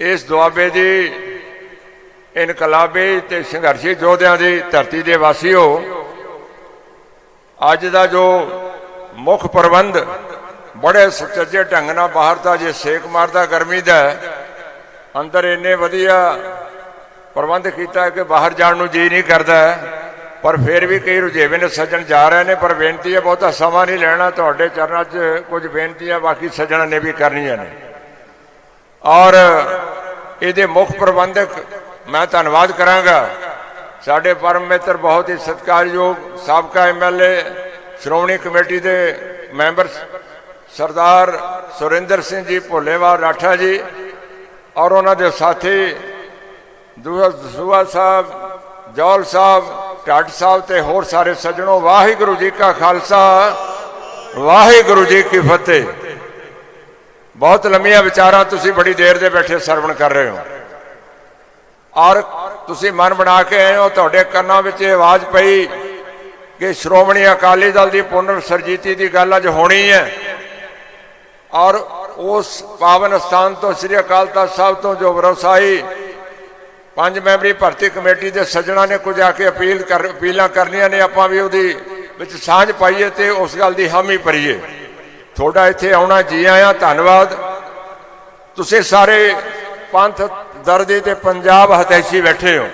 ਇਸ ਦੁਆਬੇ ਦੀ ਇਨਕਲਾਬੀ ਤੇ ਸੰਘਰਸ਼ੀ ਯੋਧਿਆਂ ਦੀ ਧਰਤੀ ਦੇ ਵਾਸੀਓ, ਅੱਜ ਦਾ ਜੋ ਮੁੱਖ ਪ੍ਰਬੰਧ ਬੜੇ ਸੁਚੱਜੇ ਢੰਗ ਨਾਲ ਬਾਹਰ ਦਾ ਜੇ ਸੇਕ ਮਾਰਦਾ, ਗਰਮੀ ਦਾ, ਅੰਦਰ ਇੰਨੇ ਵਧੀਆ ਪ੍ਰਬੰਧ ਕੀਤਾ ਕਿ ਬਾਹਰ ਜਾਣ ਨੂੰ ਜੀ ਨਹੀਂ ਕਰਦਾ, ਪਰ ਫਿਰ ਵੀ ਕਈ ਰੁਝੇਵੇਂ ਨੇ, ਸੱਜਣ ਜਾ ਰਹੇ ਨੇ, ਪਰ ਬੇਨਤੀ ਹੈ ਬਹੁਤਾ ਸਮਾਂ ਨਹੀਂ ਲੈਣਾ, ਤੁਹਾਡੇ ਚਰਨਾਂ 'ਚ ਕੁਝ ਬੇਨਤੀ ਬੇਨਤੀਆਂ ਬਾਕੀ ਸੱਜਣਾਂ ਨੇ ਵੀ ਕਰਨੀਆਂ ਨੇ। ਔਰ ਇਹਦੇ ਮੁੱਖ ਪ੍ਰਬੰਧਕ ਮੈਂ ਧੰਨਵਾਦ ਕਰਾਂਗਾ। ਸਾਡੇ ਪਰਮ ਮਿੱਤਰ ਬਹੁਤ ਹੀ ਸਤਿਕਾਰਯੋਗ ਸਾਬਕਾ ਐਮਐਲਏ ਸ਼੍ਰੋਮਣੀ ਕਮੇਟੀ ਦੇ ਮੈਂਬਰ ਸਰਦਾਰ ਸੁਰਿੰਦਰ ਸਿੰਘ ਜੀ ਭੋਲੇਵਾਲ ਰਾਠਾ ਜੀ ਔਰ ਉਹਨਾਂ ਦੇ ਸਾਥੀ ਦੂਆ ਸਾਹਿਬ ਜੌਲ ਸਾਹਿਬ ਢਾਡ ਸਾਹਿਬ ਤੇ ਹੋਰ ਸਾਰੇ ਸੱਜਣੋ, ਵਾਹਿਗੁਰੂ ਜੀ ਕਾ ਖਾਲਸਾ, ਵਾਹਿਗੁਰੂ ਜੀ ਕੀ ਫਤਿਹ। ਬਹੁਤ ਲੰਮੀਆਂ ਵਿਚਾਰਾਂ ਤੁਸੀਂ ਬੜੀ ਦੇਰ ਦੇ ਬੈਠੇ ਸਰਵਣ ਕਰ ਰਹੇ ਹੋ। ਔਰ ਤੁਸੀਂ ਮਨ ਬਣਾ ਕੇ ਆਏ ਹੋ, ਤੁਹਾਡੇ ਕੰਨਾਂ ਵਿੱਚ ਇਹ ਆਵਾਜ਼ ਪਈ ਕਿ ਸ਼੍ਰੋਮਣੀ ਅਕਾਲੀ ਦਲ ਦੀ ਪੁਨਰ ਸਰਜੀਤੀ ਦੀ ਗੱਲ ਅੱਜ ਹੋਣੀ ਹੈ। ਔਰ ਉਸ ਪਾਵਨ ਸਥਾਨ ਤੋਂ ਸ੍ਰੀ ਅਕਾਲ ਤਖਤ ਸਾਹਿਬ ਤੋਂ ਜੋ ਵਰਸਾਈ ਪੰਜ ਮੈਂਬਰੀ ਭਰਤੀ ਕਮੇਟੀ ਦੇ ਸੱਜਣਾ ਨੇ ਕੁਝ ਆ ਕੇ ਅਪੀਲ ਕਰ, ਅਪੀਲਾਂ ਕਰਨੀਆਂ ਨੇ, ਆਪਾਂ ਵੀ ਉਹਦੀ ਵਿੱਚ ਸਾਂਝ ਪਾਈਏ ਤੇ ਉਸ ਗੱਲ ਦੀ ਹਾਮੀ ਭਰੀਏ। ਤੁਹਾਡਾ ਇੱਥੇ ਆਉਣਾ ਜੀ ਆਇਆਂ, ਧੰਨਵਾਦ। ਤੁਸੀਂ ਸਾਰੇ ਪੰਥ ਦਰਦੀ ਤੇ ਪੰਜਾਬ ਹਤੈਸ਼ੀ ਬੈਠੇ ਹੋ।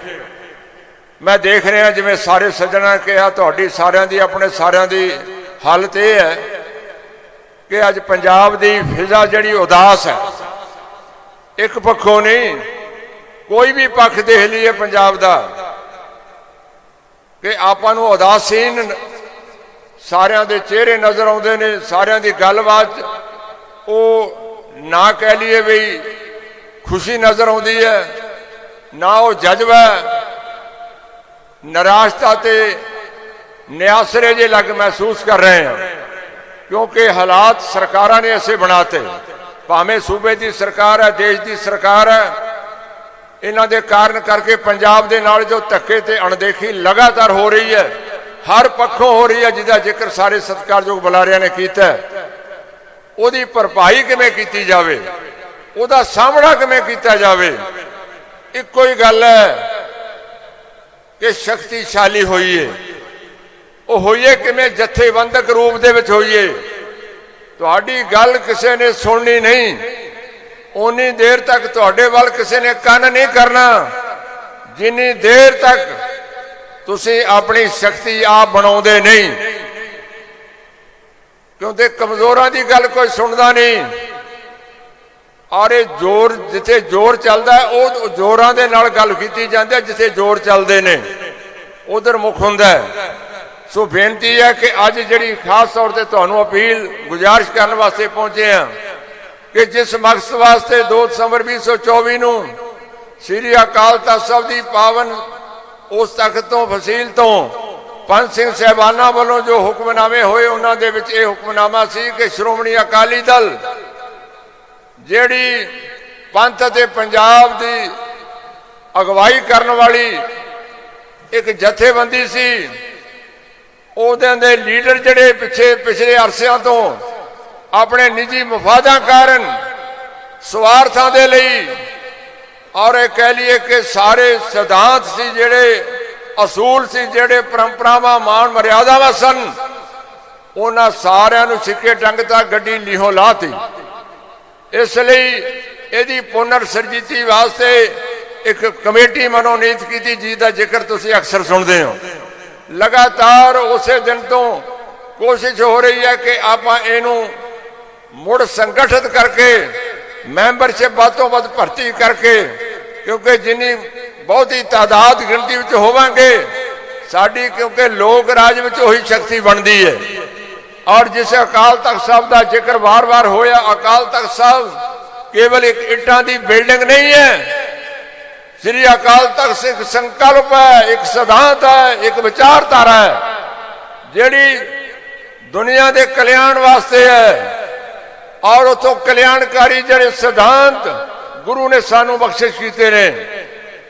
ਮੈਂ ਦੇਖ ਰਿਹਾ ਜਿਵੇਂ ਸਾਰੇ ਸੱਜਣਾ ਕਿਹਾ, ਤੁਹਾਡੀ ਸਾਰਿਆਂ ਦੀ, ਆਪਣੇ ਸਾਰਿਆਂ ਦੀ ਹਾਲਤ ਇਹ ਹੈ ਕਿ ਅੱਜ ਪੰਜਾਬ ਦੀ ਫਿਜ਼ਾ ਜਿਹੜੀ ਉਦਾਸ ਹੈ, ਇੱਕ ਪੱਖੋਂ ਨਹੀਂ, ਕੋਈ ਵੀ ਪੱਖ ਦੇਖ ਲਈਏ ਪੰਜਾਬ ਦਾ, ਕਿ ਆਪਾਂ ਨੂੰ ਉਦਾਸੀਨ ਸਾਰਿਆਂ ਦੇ ਚਿਹਰੇ ਨਜ਼ਰ ਆਉਂਦੇ ਨੇ, ਸਾਰਿਆਂ ਦੀ ਗੱਲਬਾਤ। ਉਹ ਨਾ ਕਹਿ ਲਈਏ ਵੀ ਖੁਸ਼ੀ ਨਜ਼ਰ ਆਉਂਦੀ ਹੈ, ਨਾ ਉਹ ਜਜ਼ਬਾ ਨਿਰਾਸ਼ਤਾ ਤੇ ਨਿਆਸਰੇ ਜੇ ਲੱਗ ਮਹਿਸੂਸ ਕਰ ਰਹੇ ਹਾਂ, ਕਿਉਂਕਿ ਹਾਲਾਤ ਸਰਕਾਰਾਂ ਨੇ ਐਸੇ ਬਣਾਤੇ। ਭਾਵੇਂ ਸੂਬੇ ਦੀ ਸਰਕਾਰ ਹੈ, ਦੇਸ਼ ਦੀ ਸਰਕਾਰ ਹੈ, ਇਹਨਾਂ ਦੇ ਕਾਰਨ ਕਰਕੇ ਪੰਜਾਬ ਦੇ ਨਾਲ ਜੋ ਧੱਕੇ ਤੇ ਅਣਦੇਖੀ ਲਗਾਤਾਰ ਹੋ ਰਹੀ ਹੈ ਹਰ ਪੱਖੋਂ ਹੋ ਰਹੀ ਹੈ, ਜਿਹਦਾ ਜ਼ਿਕਰ ਸਾਰੇ ਸਤਿਕਾਰਯੋਗ ਬੁਲਾਰਿਆਂ ਨੇ ਕੀਤਾ ਉਹਦੀ ਭਰਪਾਈ ਕਿਵੇਂ ਕੀਤੀ ਜਾਵੇ? ਉਹਦਾ ਸਾਹਮਣਾ ਕਿਵੇਂ ਕੀਤਾ ਜਾਵੇ? ਇੱਕੋ ਹੀ ਗੱਲ ਹੈ ਕਿ ਸ਼ਕਤੀਸ਼ਾਲੀ ਹੋਈਏ। ਉਹ ਹੋਈਏ ਕਿਵੇਂ? ਜਥੇਬੰਦਕ ਰੂਪ ਦੇ ਵਿੱਚ ਹੋਈਏ। ਤੁਹਾਡੀ ਗੱਲ ਕਿਸੇ ਨੇ ਸੁਣਨੀ ਨਹੀਂ। ਉਨੀ ਦੇਰ ਤੱਕ ਤੁਹਾਡੇ ਵੱਲ ਕਿਸੇ ਨੇ ਕੰਨ ਨਹੀਂ ਕਰਨਾ। ਜਿੰਨੀ ਦੇਰ ਤੱਕ ਤੁਸੀਂ ਆਪਣੀ ਸ਼ਕਤੀ ਆਪ ਬਣਾਉਂਦੇ ਨਹੀਂ। ਕਿਉਂਕਿ ਕਮਜ਼ੋਰਾਂ ਦੀ ਗੱਲ ਕੋਈ ਸੁਣਦਾ ਨਹੀਂ। ਔਰ ਇਹ ਜ਼ੋਰ ਜਿੱਥੇ ਜ਼ੋਰ ਚੱਲਦਾ, ਉਹ ਜ਼ੋਰਾਂ ਦੇ ਨਾਲ ਗੱਲ ਕੀਤੀ ਜਾਂਦੀ ਹੈ, ਜਿੱਥੇ ਜ਼ੋਰ ਚੱਲਦੇ ਨੇ। ਉਧਰ ਮੁਖ ਹੁੰਦਾ ਸੋ ਬੇਨਤੀ ਹੈ ਕਿ ਅੱਜ ਜਿਹੜੀ ਖਾਸ ਤੌਰ ਤੇ ਤੁਹਾਨੂੰ ਅਪੀਲ, ਗੁਜ਼ਾਰਿਸ਼ ਕਰਨ ਵਾਸਤੇ ਪਹੁੰਚੇ ਹਾਂ, ਕਿ ਜਿਸ ਮਕਸਦ ਵਾਸਤੇ 2 ਦਸੰਬਰ 2024 ਨੂੰ ਸ੍ਰੀ ਅਕਾਲ ਤਖਤ ਸਾਹਿਬ ਦੀ ਪਾਵਨ ਉਸ ਤਖਤ ਤੋਂ ਫਸੀਲ ਤੋਂ ਪੰਜ ਸਿੰਘ ਸਹਿਬਾਨਾਂ ਵੱਲੋਂ ਜੋ ਹੁਕਮਨਾਮੇ ਹੋਏ, ਉਹਨਾਂ ਦੇ ਵਿੱਚ ਇਹ ਹੁਕਮਨਾਮਾ ਸੀ ਕਿ ਸ਼੍ਰੋਮਣੀ ਅਕਾਲੀ ਦਲ ਜਿਹੜੀ ਪੰਥ ਅਤੇ ਪੰਜਾਬ ਦੀ ਅਗਵਾਈ ਕਰਨ ਵਾਲੀ ਇੱਕ ਜਥੇਬੰਦੀ ਸੀ ਉਹਦੇ ਦੇ ਲੀਡਰ ਜਿਹੜੇ ਪਿੱਛੇ, ਪਿਛਲੇ ਅਰਸਿਆਂ ਤੋਂ ਆਪਣੇ ਨਿੱਜੀ ਮਫਾਦਾਂ ਕਾਰਨ ਸਵਾਰਥਾਂ ਦੇ ਲਈ ਔਰ ਇਹ ਕਹਿ ਲਈਏ ਕਿ ਸਾਰੇ ਸਿਧਾਂਤ ਸੀ ਜਿਹੜੇ, ਅਸੂਲ ਸੀ ਜਿਹੜੇ, ਪਰੰਪਰਾਵਾਂ ਮਾਨ ਮਰਿਆਦਾਵਾਂ ਸਨ। ਉਹਨਾਂ ਸਾਰਿਆਂ ਨੂੰ ਸਿੱਕੇ ਟੰਗ ਤਾਂ ਗੱਡੀ ਲੀਹੋਂ ਲਾਤੀ। ਇਸ ਲਈ ਇਹਦੀ ਪੁਨਰ ਸਰਜੀਤੀ ਵਾਸਤੇ ਇੱਕ ਕਮੇਟੀ ਮਨੋਨੀਤ ਕੀਤੀ ਜਿਸ ਦਾ ਜ਼ਿਕਰ ਤੁਸੀਂ ਅਕਸਰ ਸੁਣਦੇ ਹੋ। ਲਗਾਤਾਰ ਉਸੇ ਦਿਨ ਤੋਂ ਕੋਸ਼ਿਸ਼ ਹੋ ਰਹੀ ਹੈ ਕਿ ਆਪਾਂ ਇਹਨੂੰ ਮੁੜ ਸੰਗਠਿਤ ਕਰਕੇ ਮੈਂਬਰਸ਼ਿਪ ਵੱਧ ਤੋਂ ਵੱਧ ਭਰਤੀ ਕਰਕੇ, ਕਿਉਂਕਿ ਜਿੰਨੀ ਬਹੁਤੀ ਤਾਦਾਦ ਗਿਣਤੀ ਵਿੱਚ ਹੋਵਾਂਗੇ, ਸਾਡੀ ਕਿਉਂਕਿ ਲੋਕ ਰਾਜ ਵਿੱਚ ਉਹੀ ਸ਼ਕਤੀ ਬਣਦੀ ਹੈ ਔਰ ਜਿਸ ਅਕਾਲ ਤਖਤ ਸਾਹਿਬ ਦਾ ਜ਼ਿਕਰ ਵਾਰ-ਵਾਰ ਹੋਇਆ, ਅਕਾਲ ਤਖਤ ਸਾਹਿਬ ਕੇਵਲ ਇੱਕ ਇੱਟਾਂ ਦੀ ਬਿਲਡਿੰਗ ਨਹੀਂ ਹੈ ਸ੍ਰੀ ਅਕਾਲ ਤਖਤ ਇੱਕ ਸੰਕਲਪ ਹੈ, ਇੱਕ ਸਿਧਾਂਤ ਹੈ, ਇੱਕ ਵਿਚਾਰਧਾਰਾ ਹੈ, ਜਿਹੜੀ ਦੁਨੀਆ ਦੇ ਕਲਿਆਣ ਵਾਸਤੇ ਹੈ। ਔਰ ਉਥੋਂ ਕਲਿਆਣਕਾਰੀ ਜਿਹੜੇ ਸਿਧਾਂਤ ਗੁਰੂ ਨੇ ਸਾਨੂੰ ਬਖਸ਼ਿਸ਼ ਕੀਤੇ ਨੇ,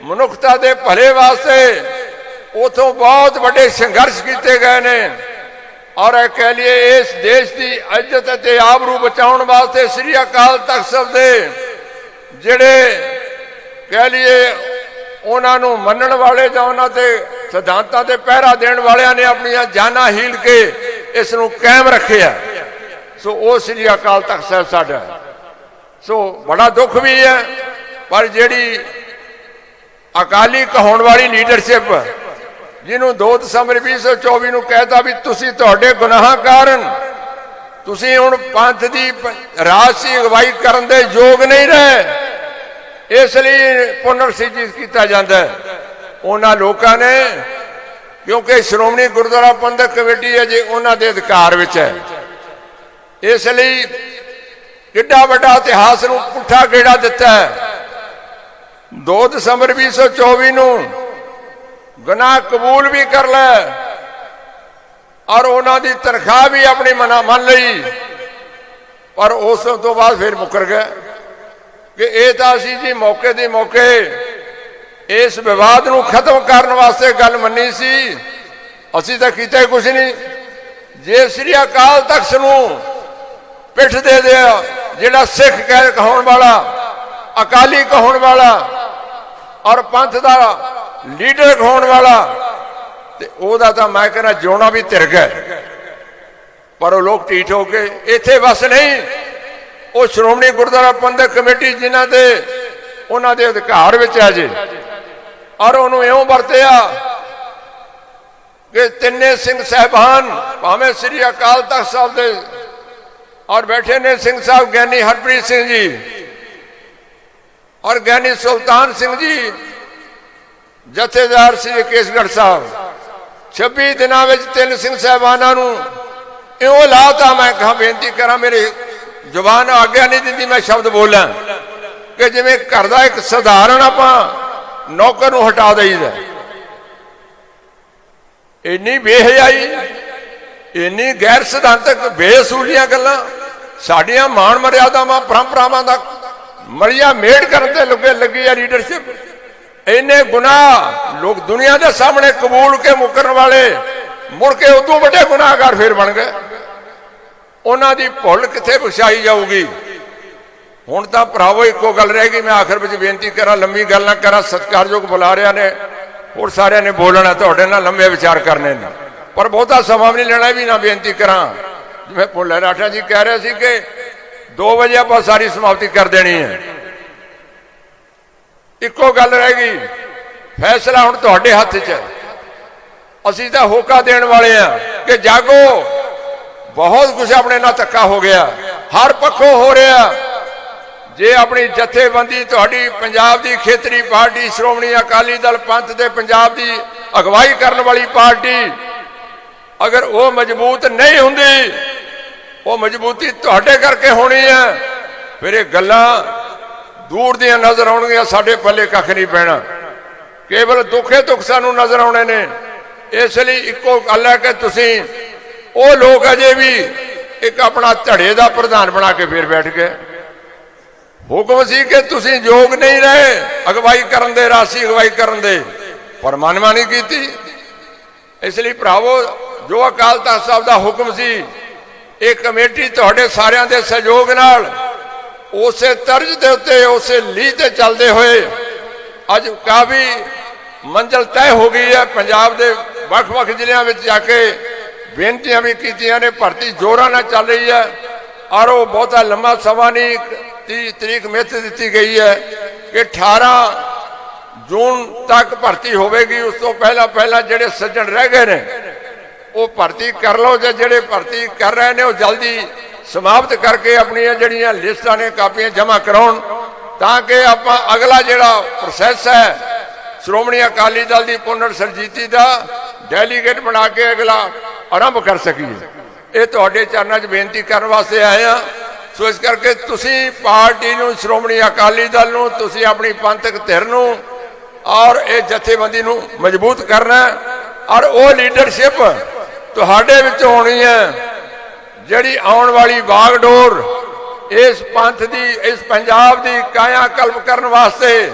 ਮਨੁੱਖਤਾ ਦੇ ਭਲੇ ਵਾਸਤੇ ਉਥੋਂ ਬਹੁਤ ਵੱਡੇ ਸੰਘਰਸ਼ ਕੀਤੇ ਗਏ ਨੇ। ਔਰ ਇਹ ਕਹਿ ਲਈਏ, ਇਸ ਦੇਸ਼ ਦੀ ਇੱਜ਼ਤ ਅਤੇ ਆਬਰੂ ਬਚਾਉਣ ਵਾਸਤੇ ਸ੍ਰੀ ਅਕਾਲ ਤਖਤ ਸਾਹਿਬ ਦੇ ਜਿਹੜੇ ਕਹਿ ਲਈਏ ਉਹਨਾਂ ਨੂੰ ਮੰਨਣ ਵਾਲੇ ਜਾਂ ਉਹਨਾਂ ਤੇ ਸਿਧਾਂਤਾਂ ਤੇ ਪਹਿਰਾ ਦੇਣ ਵਾਲਿਆਂ ਨੇ ਆਪਣੀਆਂ ਜਾਨਾਂ ਹੀਲ ਕੇ ਇਸ ਨੂੰ ਕਾਇਮ ਰੱਖਿਆ ਸੋ ਉਹ ਸ੍ਰੀ ਅਕਾਲ ਤਖਤ ਸਾਹਿਬ ਸਾਡਾ ਸੋ ਬੜਾ ਦੁੱਖ ਵੀ ਹੈ, ਪਰ ਜਿਹੜੀ ਅਕਾਲੀ ਕਹਾਉਣ ਵਾਲੀ ਲੀਡਰਸ਼ਿਪ ਜਿਹਨੂੰ 2 ਦਸੰਬਰ 2024 ਨੂੰ ਕਹਿਤਾ ਵੀ ਤੁਸੀਂ ਤੁਹਾਡੇ ਗੁਨਾਹਾਂ ਕਾਰਨ ਤੁਸੀਂ ਹੁਣ ਪੰਥ ਦੀ ਪ- ਰਾਜਸੀ ਅਗਵਾਈ ਕਰਨ ਦੇ ਯੋਗ ਨਹੀਂ ਰਹੇ। ਇਸ ਲਈ ਪੁਨਰ ਕੀਤਾ ਜਾਂਦਾ ਉਹਨਾਂ ਲੋਕਾਂ ਨੇ, ਕਿਉਂਕਿ ਸ਼੍ਰੋਮਣੀ ਗੁਰਦੁਆਰਾ ਪ੍ਰਬੰਧਕ ਕਮੇਟੀ ਹੈ ਜੇ, ਉਹਨਾਂ ਦੇ ਅਧਿਕਾਰ ਵਿੱਚ ਹੈ। ਇਸ ਲਈ ਕਿੱਡਾ ਵੱਡਾ ਇਤਿਹਾਸ ਨੂੰ ਪੁੱਠਾ ਗੇੜਾ ਦਿੱਤਾ ਹੈ। 2 ਦਸੰਬਰ 2024 ਨੂੰ ਗੁਨਾਹ ਕਬੂਲ ਵੀ ਕਰ ਲੈ ਔਰ ਉਹਨਾਂ ਦੀ ਤਨਖਾਹ ਵੀ ਆਪਣੀ ਮਨਾ ਮੰਨ ਲਈ। ਪਰ ਉਸ ਤੋਂ ਬਾਅਦ ਫਿਰ ਮੁਕਰ ਗਏ ਕਿ ਇਹ ਤਾਂ ਅਸੀਂ ਜੀ ਮੌਕੇ ਦੇ ਮੌਕੇ ਇਸ ਵਿਵਾਦ ਨੂੰ ਖਤਮ ਕਰਨ ਵਾਸਤੇ ਗੱਲ ਮੰਨੀ ਸੀ। ਅਸੀਂ ਤਾਂ ਕੀਤਾ ਹੀ ਕੁਝ ਨਹੀਂ। ਜੇ ਸ੍ਰੀ ਅਕਾਲ ਤਖਤ ਨੂੰ ਪਿੱਠ ਦੇ ਦਿਆ ਜਿਹੜਾ ਸਿੱਖ ਕਹਿ ਕਹਾਉਣ ਵਾਲਾ, ਅਕਾਲੀ ਕਹਾਉਣ ਵਾਲਾ ਔਰ ਪੰਥ ਦਾ ਲੀਡਰ ਕਹਾਉਣ ਵਾਲਾ, ਤੇ ਉਹਦਾ ਤਾਂ ਮੈਂ ਕਹਿੰਦਾ ਜਿਉਣਾ ਵੀ ਤਿਰਗ ਹੈ ਪਰ ਉਹ ਲੋਕ ਢੀਠ ਹੋ ਕੇ ਇੱਥੇ ਬਸ ਨਹੀਂ, ਉਹ ਸ਼੍ਰੋਮਣੀ ਗੁਰਦੁਆਰਾ ਪ੍ਰਬੰਧਕ ਕਮੇਟੀ ਜਿਨ੍ਹਾਂ ਦੇ, ਉਹਨਾਂ ਦੇ ਅਧਿਕਾਰ ਵਿੱਚ ਹੈ ਜੇ। ਔਰ ਉਹਨੂੰ ਇਉਂ ਵਰਤਿਆ ਕਿ ਤਿੰਨੇ ਸਿੰਘ ਸਹਿਬਾਨ, ਭਾਵੇਂ ਸ੍ਰੀ ਅਕਾਲ ਤਖਤ ਸਾਹਿਬ ਦੇ ਔਰ ਬੈਠੇ ਨੇ ਸਿੰਘ ਸਾਹਿਬ ਗਿਆਨੀ ਹਰਪ੍ਰੀਤ ਸਿੰਘ ਜੀ ਔਰ ਗਿਆਨੀ ਸੁਲਤਾਨ ਸਿੰਘ ਜੀ, ਜਥੇਦਾਰ ਸ੍ਰੀ ਕੇਸਗੜ੍ਹ ਸਾਹਿਬ। 26 ਦਿਨਾਂ ਵਿੱਚ ਤਿੰਨ ਸਿੰਘ ਸਾਹਿਬਾਨਾਂ ਨੂੰ ਇਉਂ ਲਾਤਾ, ਮੈਂ ਕਹਾ ਬੇਨਤੀ ਕਰਾਂ ਮੇਰੇ ਜ਼ੁਬਾਨ ਆਗਿਆ ਨਹੀਂ ਦਿੰਦੀ, ਮੈਂ ਸ਼ਬਦ ਬੋਲਾਂ ਕਿ ਜਿਵੇਂ ਘਰ ਦਾ ਇੱਕ ਸਧਾਰਨ ਆਪਾਂ ਨੌਕਰ ਨੂੰ ਹਟਾ ਦਈਦਾ। ਇੰਨੀ ਬੇਹਯਾਈ, ਇੰਨੀ ਗੈਰ ਸਿਧਾਂਤਕ ਬੇਅਸੂਲੀਆਂ ਗੱਲਾਂ ਸਾਡੀਆਂ ਮਾਣ ਮਰਿਆਦਾਵਾਂ, ਪਰੰਪਰਾਵਾਂ ਦਾ ਮੜੀਆ ਮੇੜ ਕਰਨ ਤੇ ਲੱਗੇ ਲੱਗੀ ਆ ਲੀਡਰਸ਼ਿਪ ਇੰਨੇ ਗੁਨਾਹ ਲੋਕ ਦੁਨੀਆ ਦੇ ਸਾਹਮਣੇ ਕਬੂਲ ਕੇ ਮੁਕਰਨ ਵਾਲੇ, ਮੁੜ ਕੇ ਉਦੋਂ ਵੱਡੇ ਗੁਨਾਹਗਾਰ ਫੇਰ ਬਣ ਗਏ। ਉਹਨਾਂ ਦੀ ਭੁੱਲ ਕਿੱਥੇ ਬਖਸ਼ਾਈ ਜਾਊਗੀ? ਹੁਣ ਤਾਂ ਭਰਾਵੋ, ਇੱਕੋ ਗੱਲ ਰਹਿ ਗਈ, ਮੈਂ ਆਖਰ ਵਿੱਚ ਬੇਨਤੀ ਕਰਾਂ, ਲੰਮੀ ਗੱਲ ਨਾ ਕਰਾਂ, ਸਤਿਕਾਰਯੋਗ ਬੁਲਾਰਿਆਂ ਨੇ, ਹੋਰ ਸਾਰਿਆਂ ਨੇ ਬੋਲਣਾ, ਤੁਹਾਡੇ ਨਾਲ ਲੰਮੇ ਵਿਚਾਰ ਕਰਨੇ ਨੇ। ਪਰ ਬਹੁਤਾ ਸਮਾਂ ਵੀ ਨਹੀਂ ਲੈਣਾ ਵੀ ਨਾ ਬੇਨਤੀ ਕਰਾਂ। ਮੈਂ ਭੁੱਲੇ ਰਾਠਾ ਜੀ ਕਹਿ ਰਹੇ ਸੀ ਕਿ 2 ਵਜੇ ਆਪਾਂ ਸਾਰੀ ਸਮਾਪਤੀ ਕਰ ਦੇਣੀ ਹੈ। ਇੱਕੋ ਗੱਲ ਰਹਿ ਗਈ। ਫੈਸਲਾ ਹੁਣ ਤੁਹਾਡੇ ਹੱਥ 'ਚ ਹੈ। ਅਸੀਂ ਤਾਂ ਹੋਕਾ ਦੇਣ ਵਾਲੇ ਆ ਕਿ ਜਾਗੋ। ਬਹੁਤ ਕੁਝ ਆਪਣੇ ਨਾਲ ਧੱਕਾ ਹੋ ਗਿਆ। ਹਰ ਪੱਖੋਂ ਹੋ ਰਿਹਾ। ਜੇ ਆਪਣੀ ਜਥੇਬੰਦੀ ਤੁਹਾਡੀ ਪੰਜਾਬ ਦੀ ਖੇਤਰੀ ਪਾਰਟੀ, ਸ਼੍ਰੋਮਣੀ ਅਕਾਲੀ ਦਲ, ਪੰਥ ਤੇ ਪੰਜਾਬ ਦੀ ਅਗਵਾਈ ਕਰਨ ਵਾਲੀ ਪਾਰਟੀ ਅਗਰ ਉਹ ਮਜ਼ਬੂਤ ਨਹੀਂ ਹੁੰਦੀ ਉਹ ਮਜ਼ਬੂਤੀ ਤੁਹਾਡੇ ਕਰਕੇ ਹੋਣੀ ਹੈ ਫਿਰ ਇਹ ਗੱਲਾਂ ਦੂਰ ਦੀਆਂ ਨਜ਼ਰ ਆਉਣਗੀਆਂ, ਸਾਡੇ ਪੱਲੇ ਕੱਖ ਨਹੀਂ ਪੈਣਾ। ਕੇਵਲ ਦੁੱਖੇ ਦੁੱਖ ਸਾਨੂੰ ਨਜ਼ਰ ਆਉਣੇ ਨੇ। ਇਸ ਲਈ ਇੱਕੋ ਗੱਲ ਹੈ ਕਿ ਤੁਸੀਂ, ਉਹ ਲੋਕ ਅਜੇ ਵੀ ਇੱਕ ਆਪਣਾ ਧੜੇ ਦਾ ਪ੍ਰਧਾਨ ਬਣਾ ਕੇ ਫੇਰ ਬੈਠ ਗਏ। ਹੁਕਮ ਸੀ ਕਿ ਤੁਸੀਂ ਯੋਗ ਨਹੀਂ ਰਹੇ, ਅਗਵਾਈ ਕਰਨ ਦੇ, ਰਾਸੀ ਅਗਵਾਈ ਕਰਨ ਦੇ। ਪਰ ਮਨਮਾਨੀ ਕੀਤੀ। ਇਸ ਲਈ ਭਰਾਵੋ, ਜੋ ਅਕਾਲ ਤਖਤ ਸਾਹਿਬ ਦਾ ਹੁਕਮ ਸੀ ਇਹ ਕਮੇਟੀ ਤੁਹਾਡੇ ਸਾਰਿਆਂ ਦੇ ਸਹਿਯੋਗ ਨਾਲ ਉਸੇ ਤਰਜ਼ ਦੇ ਉੱਤੇ, ਉਸੇ ਲੀਹ ਤੇ ਚੱਲਦੇ ਹੋਏ ਅੱਜ ਕਾਫੀ ਮੰਜ਼ਲ ਤੈਅ ਹੋ ਗਈ ਹੈ। ਪੰਜਾਬ ਦੇ ਵੱਖ-ਵੱਖ ਜ਼ਿਲ੍ਹਿਆਂ ਵਿੱਚ ਜਾ ਕੇ ਬੇਨਤੀਆਂ ਵੀ ਕੀਤੀਆਂ ਨੇ, ਭਰਤੀ ਜ਼ੋਰਾਂ ਨਾਲ ਚੱਲ ਰਹੀ ਹੈ। ਔਰ ਉਹ ਬਹੁਤਾ ਲੰਮਾ ਸਮਾਂ ਨਹੀਂ 30 ਤਰੀਕ ਮਿੱਥ ਦਿੱਤੀ ਗਈ ਹੈ ਕਿ 18 ਜੂਨ ਤੱਕ ਭਰਤੀ ਹੋਵੇਗੀ। ਉਸ ਤੋਂ ਪਹਿਲਾਂ ਪਹਿਲਾਂ ਜਿਹੜੇ ਸੱਜਣ ਰਹਿ ਗਏ ਨੇ ਉਹ ਭਰਤੀ ਕਰ ਲਓ ਜਾਂ ਜਿਹੜੇ ਭਰਤੀ ਕਰ ਰਹੇ ਨੇ ਉਹ ਜਲਦੀ ਸਮਾਪਤ ਕਰਕੇ ਆਪਣੀਆਂ ਜਿਹੜੀਆਂ ਲਿਸਟਾਂ ਨੇ ਕਾਪੀਆਂ ਜਮ੍ਹਾਂ ਕਰਾਉਣ, ਤਾਂ ਕਿ ਆਪਾਂ ਅਗਲਾ ਜਿਹੜਾ ਪ੍ਰੋਸੈਸ ਹੈ, ਸ਼੍ਰੋਮਣੀ ਅਕਾਲੀ ਦਲ ਦੀ ਪੁਨਰ ਸਰਜੀਤੀ ਦਾ ਡੈਲੀਗੇਟ ਬਣਾ ਕੇ ਅਗਲਾ ਆਰੰਭ ਕਰ ਸਕੀਏ। ਇਹ ਤੁਹਾਡੇ ਚਰਨਾਂ 'ਚ ਬੇਨਤੀ ਕਰਨ ਵਾਸਤੇ ਆਏ ਆ ਸੋ ਇਸ ਕਰਕੇ ਤੁਸੀਂ ਪਾਰਟੀ ਨੂੰ, ਸ਼੍ਰੋਮਣੀ ਅਕਾਲੀ ਦਲ ਨੂੰ, ਤੁਸੀਂ ਆਪਣੀ ਪੰਥਕ ਧਿਰ ਨੂੰ ਔਰ ਇਹ ਜਥੇਬੰਦੀ ਨੂੰ ਮਜ਼ਬੂਤ ਕਰਨਾ ਔਰ ਉਹ ਲੀਡਰਸ਼ਿਪ ਤੁਹਾਡੇ ਵਿੱਚ ਹੋਣੀ ਹੈ। ਜਿਹੜੀ ਆਉਣ ਵਾਲੀ ਬਾਗਡੋਰ ਇਸ ਪੰਥ ਦੀ, ਇਸ ਪੰਜਾਬ ਦੀ ਕਾਇਆ ਕਲਪ ਕਰਨ ਵਾਸਤੇ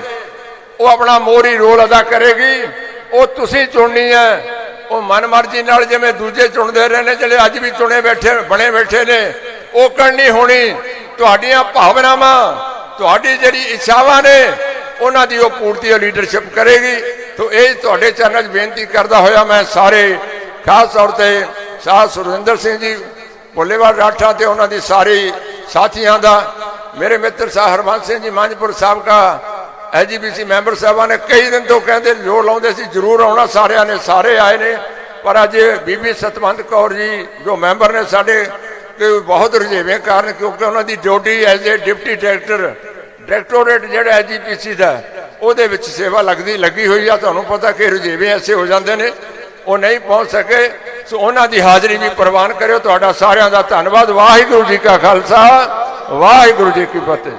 ਉਹ ਆਪਣਾ ਮੋਰੀ ਰੋਲ ਅਦਾ ਕਰੇਗੀ। ਉਹ ਤੁਸੀਂ ਚੁਣਨੀ ਹੈ। ਉਹ ਮਨਮਰਜ਼ੀ ਨਾਲ ਜਿਵੇਂ ਦੂਜੇ ਚੁਣਦੇ ਰਹੇ ਨੇ ਜਿਹੜੇ ਅੱਜ ਵੀ ਚੁਣੇ ਬੈਠੇ, ਬਣੇ ਬੈਠੇ ਨੇ, ਉਹ ਕਰਨੀ ਹੋਣੀ। ਤੁਹਾਡੀਆਂ ਭਾਵਨਾਵਾਂ, ਤੁਹਾਡੀ ਜਿਹੜੀ ਇੱਛਾਵਾਂ ਨੇ, ਉਹਨਾਂ ਦੀ ਉਹ ਪੂਰਤੀ ਲੀਡਰਸ਼ਿਪ ਕਰੇਗੀ। ਤੋਂ ਇਹ ਤੁਹਾਡੇ ਚਰਨਾਂ 'ਚ ਬੇਨਤੀ ਕਰਦਾ ਹੋਇਆ ਮੈਂ ਸਾਰੇ ਖਾਸ ਤੌਰ ਤੇ ਸਾਹ ਸੁਰਿੰਦਰ ਸਿੰਘ ਜੀ, ਭੁੱਲੇਵਾਲ ਰਾਠਾ ਤੇ ਉਹਨਾਂ ਦੀ ਸਾਰੀ ਸਾਥੀਆਂ ਦਾ, ਮੇਰੇ ਮਿੱਤਰ ਸ਼ਾਹ ਹਰਬੰਸ ਸਿੰਘ ਜੀ, ਮੰਝਪੁਰ ਸਾਹਿਬ ਦਾ ਐਜੀਬੀਸੀ ਮੈਂਬਰ ਸਾਹਿਬਾਂ ਨੇ ਕਈ ਦਿਨ ਤੋਂ ਕਹਿੰਦੇ ਜੋਰ ਲਾਉਂਦੇ ਸੀ, ਜ਼ਰੂਰ ਆਉਣਾ, ਸਾਰਿਆਂ ਨੇ ਸਾਰੇ ਆਏ ਨੇ, ਪਰ ਅੱਜ ਬੀਬੀ ਸਤਵੰਤ ਕੌਰ ਜੀ, ਜੋ ਮੈਂਬਰ ਨੇ ਸਾਡੇ ਕਿ ਬਹੁਤ ਰੁਝੇਵੇਂ ਕਾਰਨ, ਕਿਉਂਕਿ ਉਹਨਾਂ ਦੀ duty as a deputy director, directorate ਜਿਹੜਾ ਐਜੀਪੀਸੀ ਦਾ, ਉਹਦੇ ਵਿੱਚ ਸੇਵਾ ਲੱਗਦੀ, ਲੱਗੀ ਹੋਈ ਆ, ਤੁਹਾਨੂੰ ਪਤਾ ਕਿ ਰੁਝੇਵੇਂ ਐਸੇ ਹੋ ਜਾਂਦੇ ਨੇ ਉਹ ਨਹੀਂ ਪਹੁੰਚ ਸਕੇ, ਸੋ ਉਹਨਾਂ ਦੀ ਹਾਜ਼ਰੀ ਵੀ ਪ੍ਰਵਾਨ ਕਰਿਓ। ਤੁਹਾਡਾ ਸਾਰਿਆਂ ਦਾ ਧੰਨਵਾਦ। ਵਾਹਿਗੁਰੂ ਜੀ ਕਾ ਖਾਲਸਾ, ਵਾਹਿਗੁਰੂ ਜੀ ਕੀ ਫਤਿਹ।